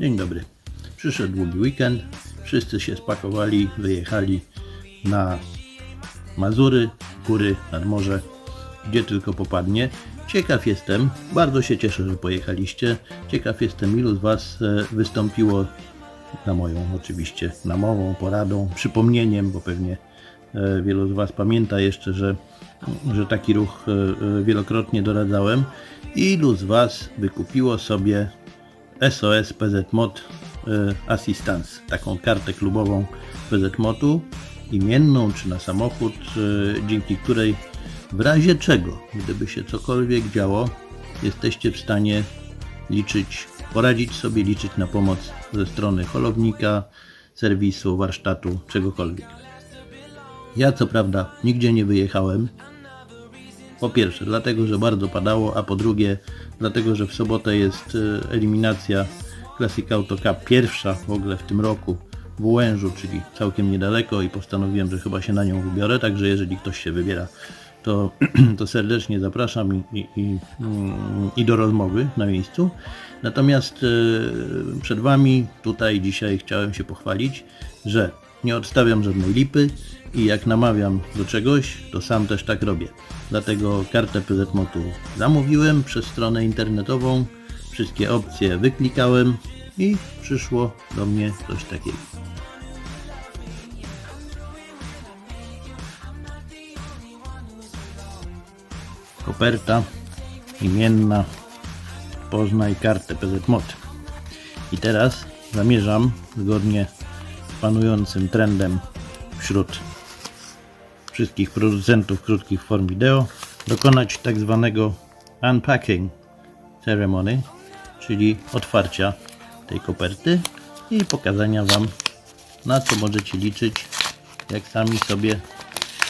Dzień dobry. Przyszedł długi weekend. Wszyscy się spakowali, wyjechali na Mazury, góry, nad morze, gdzie tylko popadnie. Ciekaw jestem, bardzo się cieszę, że pojechaliście. Ciekaw jestem, ilu z Was e, wystąpiło na moją oczywiście namową, poradą, przypomnieniem, bo pewnie e, wielu z Was pamięta jeszcze, że, że taki ruch e, wielokrotnie doradzałem. Ilu z Was wykupiło sobie SOS PZ Mod e, Assistance, taką kartę klubową PZ Modu, imienną czy na samochód, e, dzięki której w razie czego, gdyby się cokolwiek działo, jesteście w stanie liczyć, poradzić sobie, liczyć na pomoc ze strony holownika, serwisu, warsztatu, czegokolwiek. Ja co prawda nigdzie nie wyjechałem, po pierwsze, dlatego, że bardzo padało, a po drugie, dlatego, że w sobotę jest e, eliminacja Classic Auto Cup, pierwsza w ogóle w tym roku w Łężu, czyli całkiem niedaleko i postanowiłem, że chyba się na nią wybiorę, także jeżeli ktoś się wybiera, to, to serdecznie zapraszam i, i, i, mm, i do rozmowy na miejscu. Natomiast e, przed Wami tutaj dzisiaj chciałem się pochwalić, że nie odstawiam żadnej lipy i jak namawiam do czegoś, to sam też tak robię. Dlatego kartę PZ Motu zamówiłem przez stronę internetową, wszystkie opcje wyklikałem i przyszło do mnie coś takiego. Koperta imienna Poznaj kartę PZ Mod. I teraz zamierzam zgodnie panującym trendem wśród wszystkich producentów krótkich form wideo dokonać tak zwanego unpacking ceremony, czyli otwarcia tej koperty i pokazania Wam na co możecie liczyć, jak sami sobie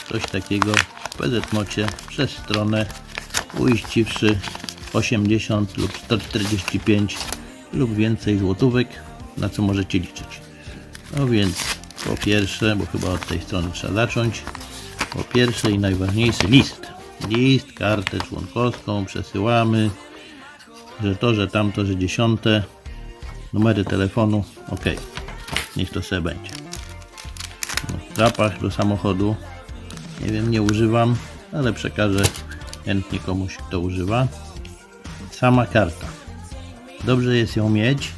coś takiego w PZ Mocie przez stronę uiściwszy 80 lub 145 lub więcej złotówek, na co możecie liczyć. No więc po pierwsze, bo chyba od tej strony trzeba zacząć, po pierwsze i najważniejszy list. List, kartę członkowską przesyłamy, że to, że tamto, że dziesiąte, numery telefonu, ok, niech to sobie będzie. No, zapach do samochodu, nie wiem, nie używam, ale przekażę chętnie komuś, kto używa. Sama karta. Dobrze jest ją mieć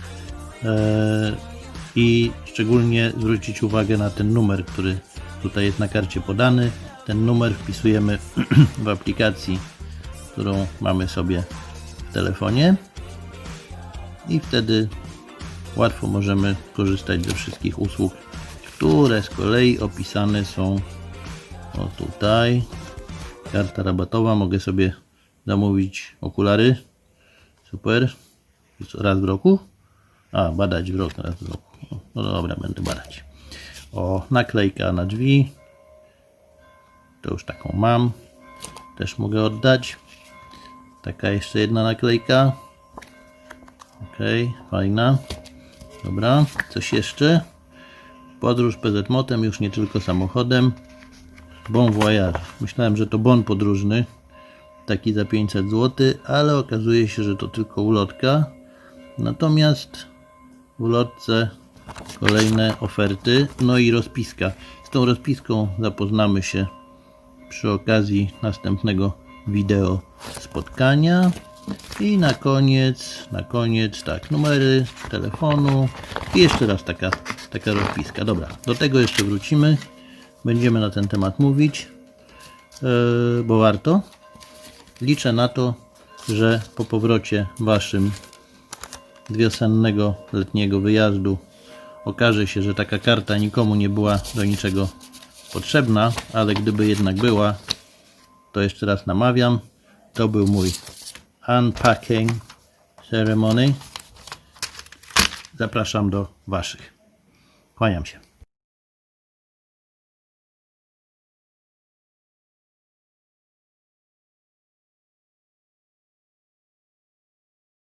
e, i szczególnie zwrócić uwagę na ten numer, który tutaj jest na karcie podany. Ten numer wpisujemy w aplikacji, którą mamy sobie w telefonie i wtedy łatwo możemy korzystać ze wszystkich usług, które z kolei opisane są o tutaj. Karta rabatowa, mogę sobie zamówić okulary. Super. Raz w roku? A, badać w roku, raz w roku. No dobra, będę badać. O, naklejka na drzwi. To już taką mam. Też mogę oddać. Taka jeszcze jedna naklejka. Ok, fajna. Dobra, coś jeszcze? Podróż PZ Motem, już nie tylko samochodem. Bon voyage. Myślałem, że to bon podróżny. Taki za 500 zł, ale okazuje się, że to tylko ulotka. Natomiast w ulotce kolejne oferty, no i rozpiska. Z tą rozpiską zapoznamy się przy okazji następnego wideo spotkania. I na koniec, na koniec, tak, numery telefonu i jeszcze raz taka, taka rozpiska. Dobra, do tego jeszcze wrócimy. Będziemy na ten temat mówić, yy, bo warto. Liczę na to, że po powrocie waszym wiosennego, letniego wyjazdu okaże się, że taka karta nikomu nie była do niczego potrzebna, ale gdyby jednak była, to jeszcze raz namawiam. To był mój unpacking ceremony. Zapraszam do waszych. Kłaniam się.